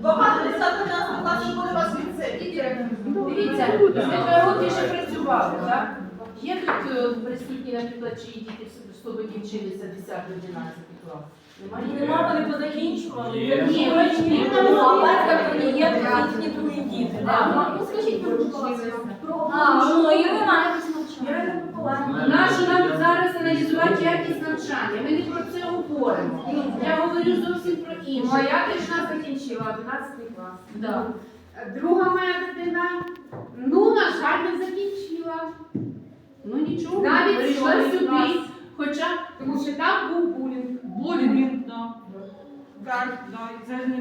Багато десяток нас класів буде вас від. Дивіться, ви ще працювали, так? Є тут е, присутні, наприклад, чиї діти в Слободі вчилися 10-11 клас? Нема, вони позакінчували. Є. Ні, батька ні, їхні діти. Ну, скажіть, про А, і немає. Нащо нам зараз аналізувати якість навчання? Ми не про це говоримо. Я говорю зовсім про інше. Моя дитина закінчила 11 клас. Да. Друга моя дитина, ну, на жаль, не закінчила. Ну нічого, Навіть прийшла сьомий сюди. клас. Хоча Тому що там був булінг. Булінг, да. Так, да, і це не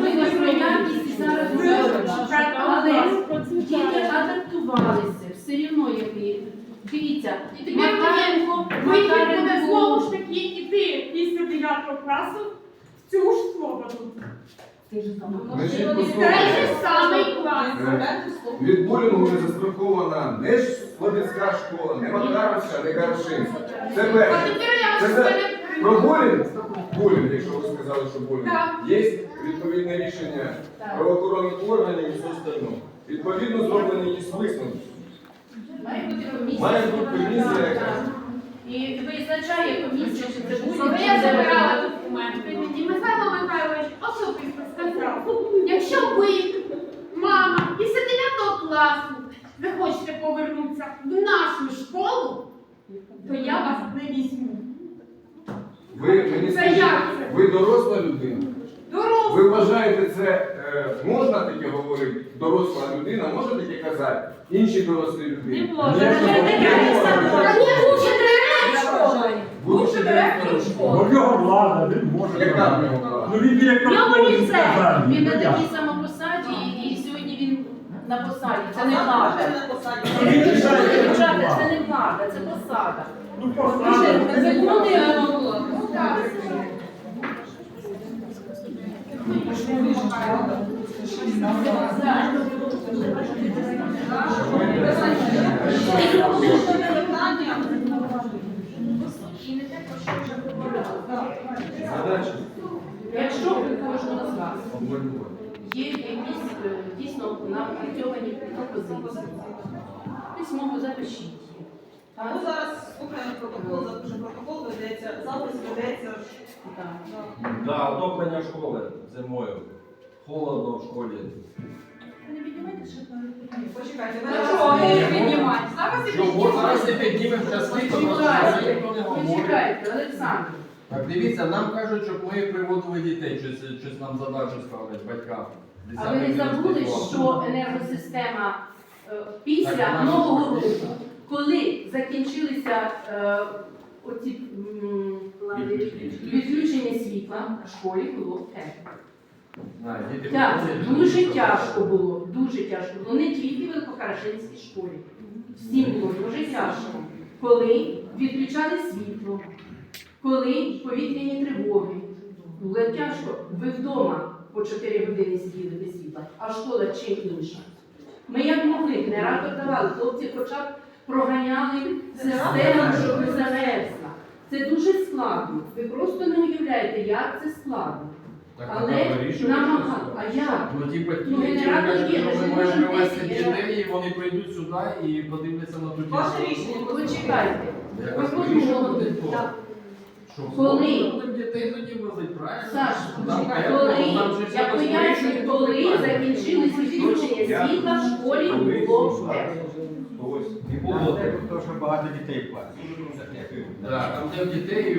ми не про якість зараз говоримо. Але діти адаптувалися, все одно як і- Дивіться, І тепер Макаренко, Вихід буде Макаренко, знову ж таки іти після 9 класу в цю ж свободу. Ж самий клас. Від булінгу не застрахована не ж Слобідська школа, не Макаровська, не Гаршинська. Це А перше. тепер я Це ж за- Про булінг, булінг, якщо ви сказали, що булінг, Так. є відповідне рішення правоохоронних органів і все остальне. Відповідно зроблені є висновки. Має бути комісія. Має бути комісія, яка І визначає комісія, чи це буде. Коли я забирала документи, мені Михайло Михайлович особисто сказав, якщо ви, мама, після 9 класу ви хочете повернутися в нашу школу, то я вас не візьму. ви мені Це скажіть, як це? ви доросла людина. Дорогу. Ви вважаєте це можна таке говорити? Доросла людина може таке казати? Інші дорослі людини? Не може. Не не може. таке. Конечно, лучше директор школи. Бо в нього влада, він може. Яка в нього влада? Ну він директор школи, він на ну, такій самопосаді, і сьогодні він на посаді. Це не влада. Ну, він рішає, як Дівчата, це не влада, це посада. Ну, посада. Закони Ну, так. Якщо ви кожного з вас є якісь е, дійсно напрацьовані пропозиції, письмово запишіть. Ну, зараз протокол, запишемо протокол, ведеться, запис ведеться. Так. Да, отоплення школи зимою. Холодно в школі. Почекайте, ви Ну, що, що, ви не піднімати? Зараз і зараз не піднімемо час Почекайте, почекайте, Олександр. Так дивіться, нам кажуть, щоб ми приводили дітей, щось, щось нам задачу ставлять батькам. А ви не забули, що енергосистема е, після Так, нового року, коли закінчилися е, оці м, відключення світла в школі було. Так, дуже тяжко було, дуже тяжко було. Не тільки в Великохарашинській школі. Всім було дуже тяжко. Коли відключали світло, коли повітряні тривоги. Було тяжко. Ви вдома по 4 години сиділи без світла, а школа чим інша. Ми як могли, генератор давали, хлопці хоча б проганяли систему, замерзла. Це дуже складно. Ви просто не уявляєте, як це складно. Так, Але вирішувати а як? Ну ті батьки, Ну, які генератор кажуть, є, що ми ми можемо привезти десять дітей, і вони прийдуть сюди і подивляться на ту Ваше рішення. Почекайте. Якось Ви вирішувати подумали, так. Що, Коли? будемо дітей тоді возить, правильно? Саш, Там коли, поэтому там же все я пояснюю, коли що закінчились відключення світла в школі було. Ось. І було тепло. Тому що багато дітей платять. Так, там де в дітей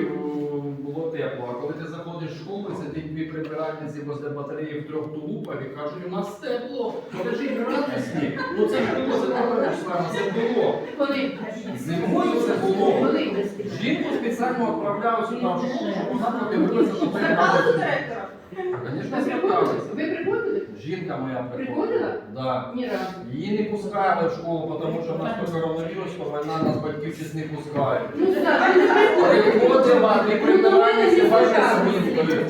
було тепло. А коли ти заходиш в школу, сидять дві прибиральниці возле батареї в трьох тулупах і кажуть, у нас тепло, покажіть градусні. Ну це ж було за числа, це було. Коли? Зимою це було. Коли? Жінку спеціально відправляв сюди в школу, щоб вона подивилася на Звертали до директора? Звісно, Ви приходили? зверталися. Ви приходили? Жінка моя Приходила? приходила. Да. Ні разу. Її не пускали в школу, тому що в нас то коронавірус, то війна нас батьків щось не пускають. Ну, Саш, ви не приходили. Приходила, ти прибиральниця, ваша змінкою.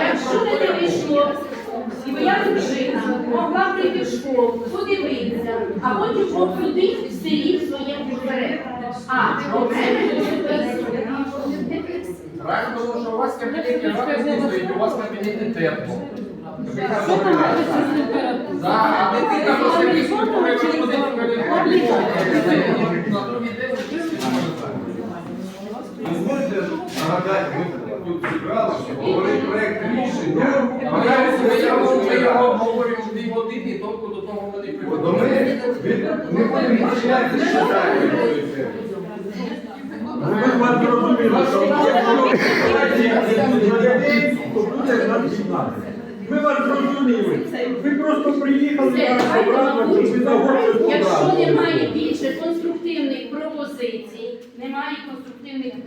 Якщо не вийшло, моя дружина могла прийти в школу, подивитися, а потім обсудити в селі в своєму порядку. А, Правильно, тому що у вас кабінеті радості стоїть, у вас кабінеті тепло. Да, а дитина просто піску переводить. На другий день Дозвольте нагадати, ми тут зібралися, говорить проект рішення. Ми ми його обговорюємо дві години, тобто до того вони до ми ми будемо робити. Ну, ви вас зрозуміли, що якщо дітей, то буде на 15. Ми вас зрозуміли. Ви просто приїхали нас давайте щоб ви загородили Якщо немає більше конструктивних пропозицій, немає конструктивних, ем,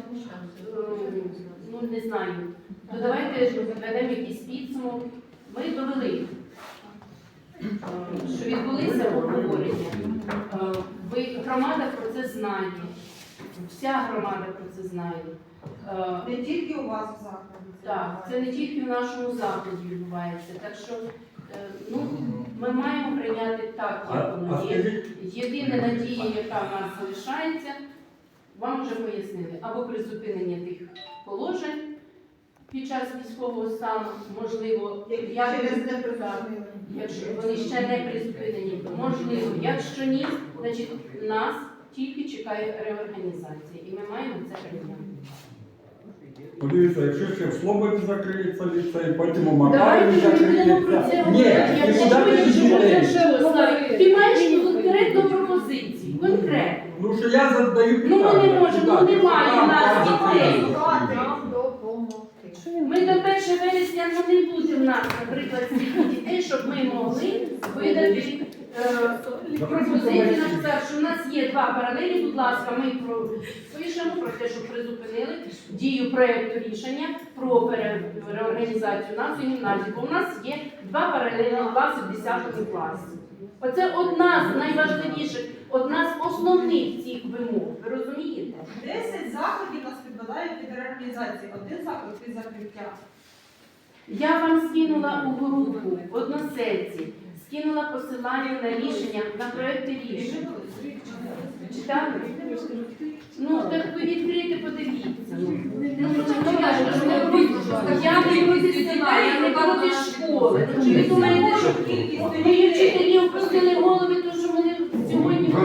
ну не знаю, то давайте ведемо якийсь підсумок. Ми довели, е, що відбулися обговорення. Е, Ви, громада про це знає, вся громада про це знає. Е, Не тільки у вас в закладі. так, це не тільки в нашому закладі відбувається. Так що ну, ми маємо прийняти так, як воно є. Єдина надія, яка в нас залишається, вам вже пояснили, або призупинення тих положень під час військового стану, можливо, як Через якщо вони ще не призупинені, можливо, якщо ні, значить нас тільки чекає реорганізація, і ми маємо це прийняти. Подивіться, якщо ще в Слободі закриється ліцей, потім у Макарі Давайте ми будемо про це закриється. Ні, говорити. І не куди чую, тоді дітей? Славік, Ти маєш конкретну пропозицію, конкретну. Ну що я задаю Ну питання. ми не можемо, ну Куди? немає у нас Куди? дітей. 1 вересня ну, не буде в нас, наприклад, стільки дітей, щоб ми могли видати е, пропозицію написати, що в нас є два паралелі, будь ласка, ми про- пишемо про те, що призупинили дію проєкту рішення про реорганізацію нас у гімназії, бо у нас є два паралельні класи в 10 класі. Оце одна з найважливіших, одна з основних цих вимог. Ви розумієте? Десять заходів нас підбирають під реорганізацію. Один заклад під закриття. Я вам скинула у групу односельці, скинула посилання на рішення, на проекти рішень. Читали? Ну, так ви відкрийте, подивіться. Я не проти- Я не проти я не проти школи. Чи ви думаєте, що мої вчителі опустили голови, то що вони сьогодні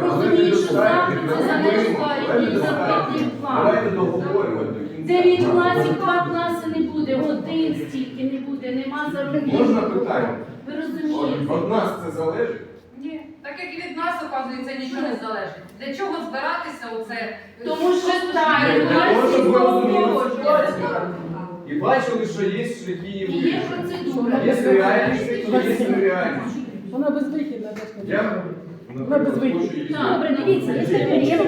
розуміють, що завтра це залежить Давайте від зарплатний план. Дев'ять класів, два класи один стільки не буде, нема заробітку. Можна питання? Ви розумієте? Від нас це залежить? Ні, так як і від нас, оказується, нічого не залежить. Для чого збиратися оце? Тому що так, погоджується. ситуацію. І бачили, що є шляхи І є процедура. Є реальні шляхи, є нереальні. Вона безвихідна, Я, наприклад, хочу добре, дивіться, є.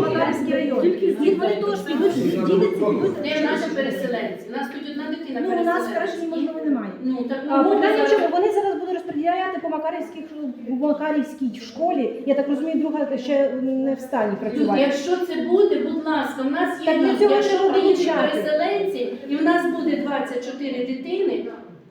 Макарівський район. Їх вони теж підуть, діти наші переселенці? У нас тут одна дитина Ну, у нас переселенця. краще, можливо, немає. Ну, так А ну, питання в чому? Вони зараз будуть розподіляти по Макарівських в Макарівській школі. Я так розумію, друга ще не в стані Люди, працювати. якщо це буде, будь ласка, у нас є Так для цього якщо треба вивчати. переселенці, і в нас буде 24 дитини,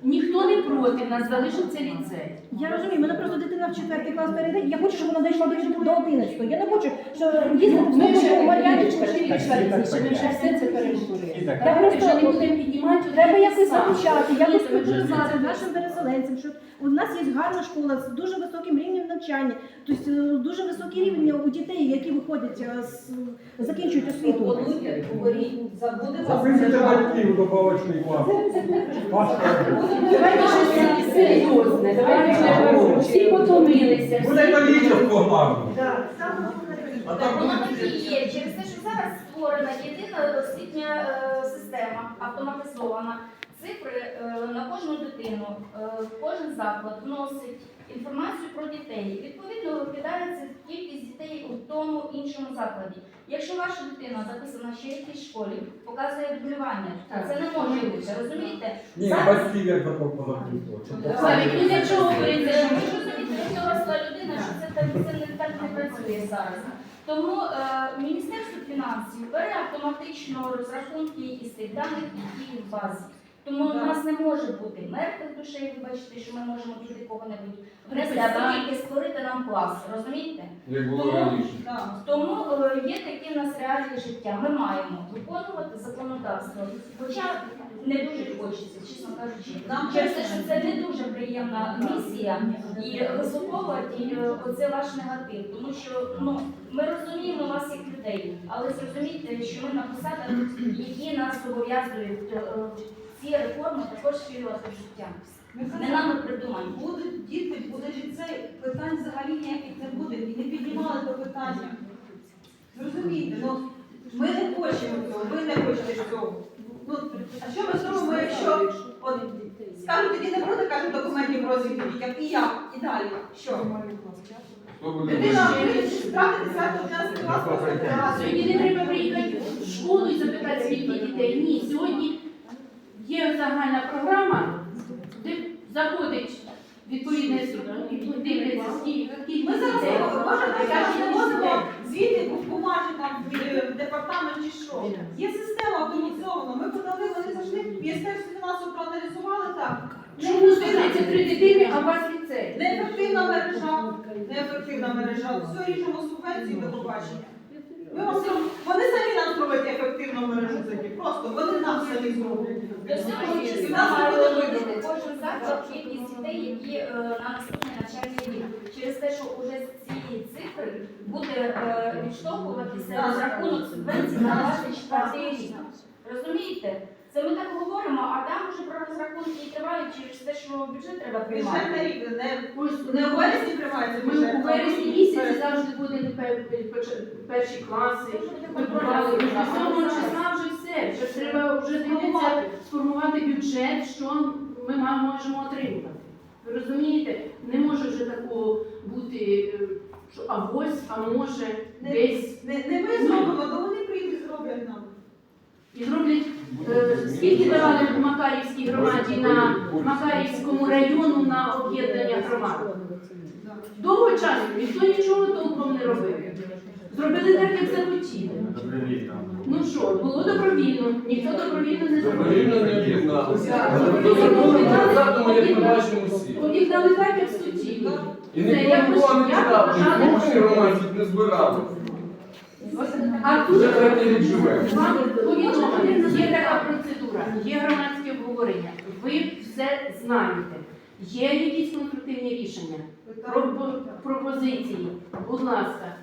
ніхто не проти, в нас залишиться ліцей. Я розумію, мене просто дитина в четвертий клас перейде. Я хочу, щоб вона дійшла до до 11. Я не хочу, що їздити в Ми вже Мар'яночка. ще ми вже все це переговорили. Я Давайте вже не будемо піднімати. Треба якось сам. залучати, якось вже нашим переселенцям, що у нас є гарна школа з дуже високим рівнем навчання, тобто е, дуже високий рівень у дітей, які виходять е, з закінчують освіту. Запишете батьків до клас. Давайте щось серйозне, давайте вже всі потомилися. Буде на количество главне. А так Воно буде так і є. Через те, що зараз створена єдина освітня е, система, автоматизована. Цифри е, на кожну дитину, е, кожен заклад вносить інформацію про дітей. Відповідно, викидається кількість дітей у тому іншому закладі. Якщо ваша дитина записана ще в якійсь школі, показує дублювання. Це не може бути, розумієте? Ні, батьків як. Ну для чого говорити, що ви ж розумієте, як доросла людина, що це так, це не так не працює зараз. Тому е, Міністерство фінансів бере автоматично розрахунки із тих даних, які в базі. Тому Да. у нас не може бути мертвих душей, вибачте, що ми можемо туди кого-небудь внести, або тільки створити нам клас, розумієте? Як було Тому- раніше. Тому е, є такі в нас реалії життя. Ми маємо виконувати законодавство. Хоча не дуже хочеться, чесно кажучи. Нам Через те, що це не дуже приємна місія і вислуховувати е, оце ваш негатив. Тому що ну, ми розуміємо вас як людей, але зрозумійте, що ми на посадах, які нас зобов'язують е, ці реформи також втілювати в життя. Не нами придумані. Будуть діти, буде ліцей, питань взагалі ніяких не буде. І не піднімали до питання. Зрозумійте, ну ми не хочемо цього, ви не хочете цього. Ну, а що ми зробимо, якщо от, скажуть, тоді не буде, кажуть, документів розвідки дітям, і як? І далі. Що? Дитина буде справді 10 клас. Сьогодні не треба приїхати в школу і запитати, скільки дітей. Ні, сьогодні є загальна програма, де заходить відповідний і дивляться, скільки Ми зараз дітей. може Яка зараз кількість вивозимо дітей. звіти в бумажі там в е, департамент чи що. Є система автоматизована. Ми подали, вони зайшли, Міністерство фінансів проаналізували так. Чому 133 дитини, а у вас ліцей? Неефективна мережа, неефективна мережа. Все рішимо субвенції до побачення. Ми вам вони самі нам зроблять ефективну мережу тоді. Просто вони нам самі зроблять. І числа нас не буде виходити кожен заклад кількість дітей, які е, на наступний навчальний рік. Через те, що вже з цієї цифри буде е, відштовхуватися розрахунок субвенцій на 24 рік. Розумієте? Це ми так говоримо, а там вже про розрахунки і тривають через те, що бюджет треба приймати. Бюджетний рік не, не у вересні приймається Ми бюджет. у вересні місяці завжди пер- перші класи. Вибирали вже 7 числа вже все. Вже треба вже дивитися, сформувати бюджет, що ми ма- можемо отримати. Ви розумієте? Не може вже такого бути, е, що а ось, а може, Не- десь. Не, не ми зробимо, то вони прийдуть і зроблять нам. І зроблять, е, скільки давали в Макарівській громаді на Макарівському району на об'єднання громад. Довго часу ніхто нічого толком не робив. Зробили так, як захотіли. Ну що, було добровільно, ніхто добровільно не зробив. Добровільно не об'єдналися. Об'єднали так, як хотіли. І ніхто не громадських не збирали. А тут Вже третій рік живемо. вам повідомлення, є така процедура, є громадське обговорення. Ви все знаєте. Є якісь конструктивні рішення, пропо- пропозиції. Будь ласка,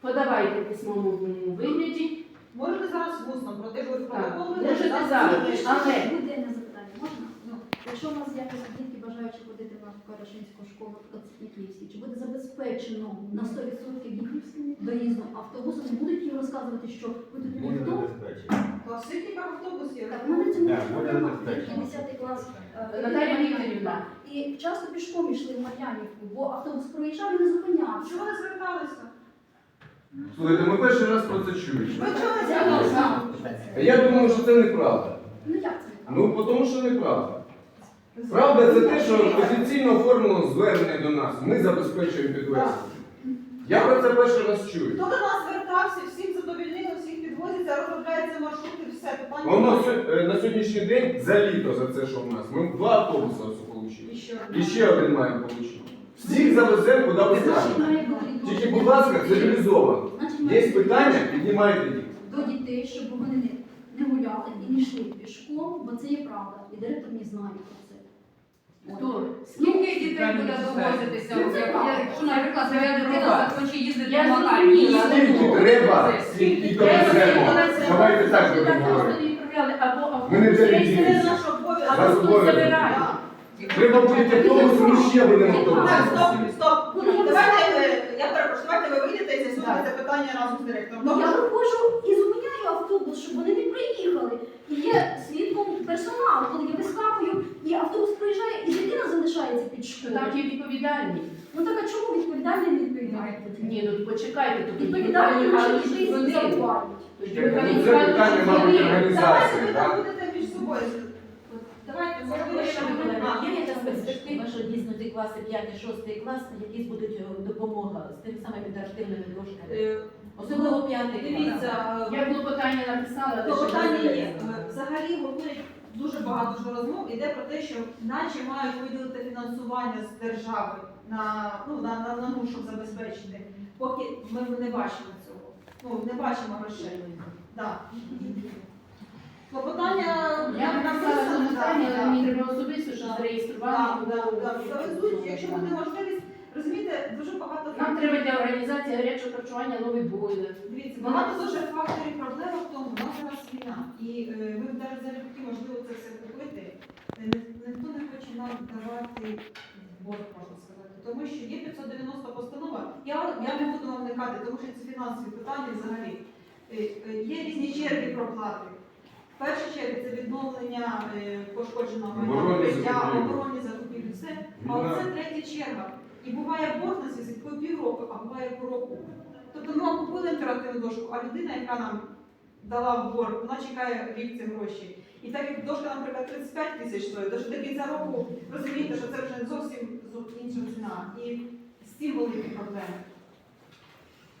подавайте в письмовому вигляді. Можете зараз усно, проте ви Так, протокол можете ведете, зараз, але Єдине запитання можна? Ну, якщо у нас з'являться дітки, бажаючи ходити в Карашинську школу Київській, чи буде забезпечено на 100% дітей доїздом автобусом, не будуть їм розказувати, що ви тут ніхто? То в скільки автобусів? Так, ми на цьому Так, буде 10 клас. е, Наталія Вікторівна, І часто пішком йшли в Мар'янівку, бо автобус проїжджав і не зупинявся. Чого ви зверталися? Слухайте, ми перший раз про це чуємо. Ви чого не Я зверталися? Я думаю, що це неправда. Ну як це? Ну, тому що неправда. Правда, це те, що офіційно оформлено звернення до нас. Ми забезпечуємо підвезення. Я про це перший раз чую. Хто до нас звертався, всіх задовільнили, всіх підвозиться, розробляється маршрути, все питання. Воно сьо- е, на сьогоднішній день за літо за це, що в нас. Ми два автобуси отримали. І що? І ще один маємо отримати. Всіх завеземо, куди ви Значить, має бути Тільки, будь ласка, цивілізовано. Значить, має Є бути питання, піднімайте їх. до дітей, щоб вони не, не гуляли і не йшли пішком, бо це є правда. І директор не знає про це. Хто? Скільки дітей буде довозитися? Ну. Якщо, наприклад, твоя дитина захоче їздити Макарів, Скільки ну, треба, й довеземо. Давайте так будемо говорити. Або Ми не автобус наш або Вас забирає. Треба буде автобус, ми ще будемо Так, стоп, стоп. Давайте я перепрошую, давайте ви вийдете і з'ясуєте питання разом з директором. Ну, я виходжу і зупиняю автобус, щоб вони не приїхали. І є свідком персоналу, коли я вискакую, і автобус приїжджає, і дитина залишається під школою. там є відповідальні. Ну так а чому відповідальний не відповідає? Ні, ну почекайте, то Відповідальний, вони. забувають. Це питання, мабуть, що. Давайте ви там будете між собою. Давайте, Є якась перспектива, що дійсно ті класи 5-6 клас, якісь будуть е, допомога з тими самими інтерактивними дошками. Е, Особливо п'ятий клас. Дивіться, Я клопотання написала, то питання є. Е, Взагалі говорять дуже багато ж розмов іде про те, що наче мають виділити фінансування з держави на, ну, на, на, на ну, щоб забезпечити. Поки ми не бачимо цього. Ну, не бачимо грошей. Да. Клопотання Я написала да. мені треба особисто, що зареєструвати. якщо буде можливість, розумієте, дуже багато Нам треба для організації гарячого харчування новий бойлер. Дивіться, багато дуже факторів проблема в тому, у нас зараз війна. І е, ми б навіть залюбки можливо це все купити. Е, ні- Ніхто не хоче нам давати борг, можна сказати. Тому що є 590 постанова. Я, я не буду вам вникати, тому що це фінансові питання взагалі. Е, е, Є різні черги проплати. В першу чергу це відновлення е, пошкодженого майна, Оборонні покриття, закупівлі. оборонні закупівлі, все. А оце третя черга. І буває борг на зв'язок по півроку, а буває по року. Тобто ми купили інтерактивну дошку, а людина, яка нам дала в борг, вона чекає рік ці гроші. І так як дошка, наприклад, 35 тисяч стоїть, то до кінця року розумієте, що це вже зовсім інша ціна. І з цим великі проблеми.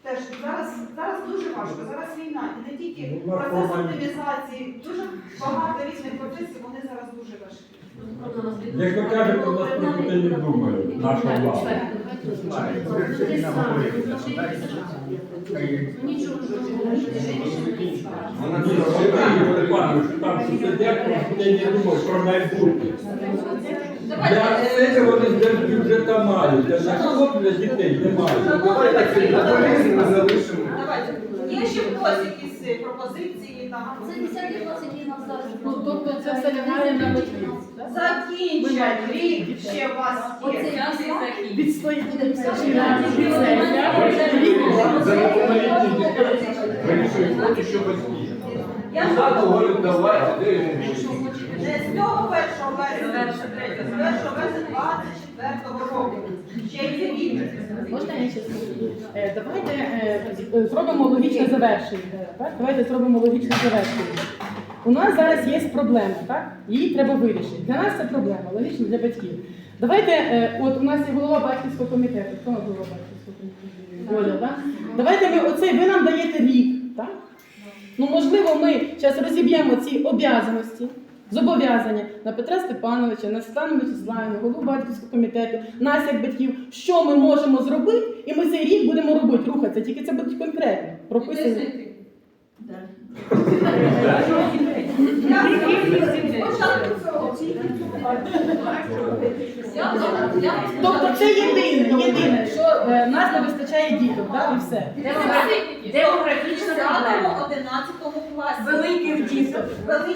Теж зараз, зараз дуже важко, зараз війна. І не тільки Ну, процес оптимізації, дуже багато різних процесів, вони зараз дуже важкі. Як ви кажете, у нас про дітей не думає наша влада. Нічого Вона це Сергій вважає. Степанович, там сидять, про не думають, про майбутнє. Вони держбюджета мають, а на що для дітей немає. Давай так ми залишимо. давайте. Є ще когось якісь е, пропозиції? Це 10 клас, який нас зараз. Ну, тобто це все лягає на батьків. Закінчать рік ще у вас є. Відстоїть За неповнолітні дітей вирішують поки що батьки. Я Тато говорить, давайте, де йому більше. не з цього 1 вересня, з 1 вересня 24 року. Ще є рік. Можна я ще скажу? Е, Давайте е, зробимо логічне завершення. Так? Давайте зробимо логічне завершення. У нас зараз є проблема, так? Її треба вирішити. Для нас це проблема, логічно для батьків. Давайте, е, от у нас є голова батьківського комітету. Хто у нас голова батьківського комітету? Оля, так? Давайте ми оцей, ви нам даєте рік, так? Ну, можливо, ми зараз розіб'ємо ці обов'язаності, зобов'язання на Петра Степановича, на Світлану Вячеславівну, голову батьківського комітету, нас як батьків, що ми можемо зробити, і ми цей рік будемо робити, рухатися. Тільки це буде конкретно. Прописано. Тобто це єдине, єдине, що е, в нас не вистачає діток, так, і все. Демографічна проблема. В 11 класі. Великих діток.